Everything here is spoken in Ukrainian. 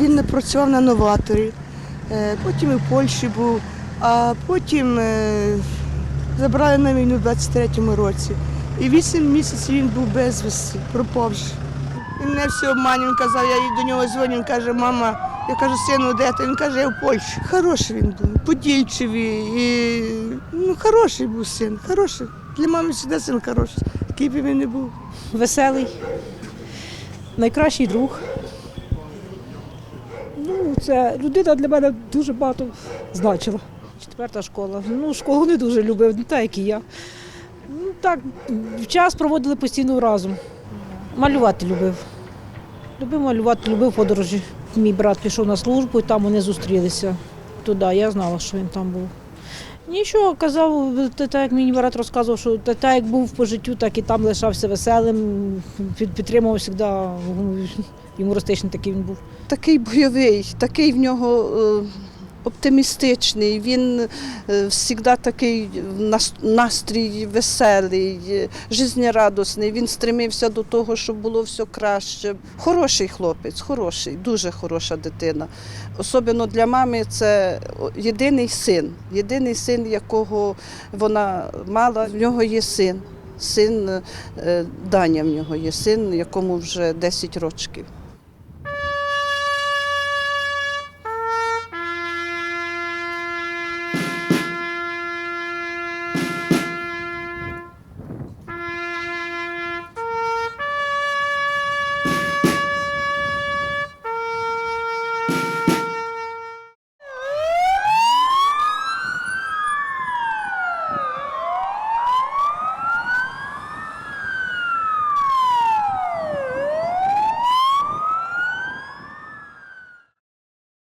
Він не працював на новаторі, е, потім і в Польщі був, а потім е, забрали на війну в 23-му році. І вісім місяців він був безвісті, пропав. же. Він мене все обманював, казав, я до нього дзвоню, він каже, мама, я кажу, сину, де ти? Він каже, я в Польщі. Хороший він був, подільчивий, і, ну, хороший був син, хороший. Для мами завжди син хороший, який би він не був. веселий, найкращий друг. Ну, це людина для мене дуже багато значила. Четверта школа. Ну, школу не дуже любив, не так, як і я. Ну, так, час проводили постійно разом. Малювати любив. Любив малювати, любив подорожі. Мій брат пішов на службу і там вони зустрілися. Туди, я знала, що він там був. Нічого, казав, так як мені брат розказував, що так як був по життю, так і там лишався веселим, під- підтримував завжди, юмористичний такий він був. такий бойовий, такий в нього е, оптимістичний. Він завжди такий настрій веселий, е, жизнерадісний. Він стремився до того, щоб було все краще. Хороший хлопець, хороший, дуже хороша дитина. Особливо для мами це єдиний син, єдиний син, якого вона мала. В нього є син. Син е, Даня в нього є син, якому вже 10 років.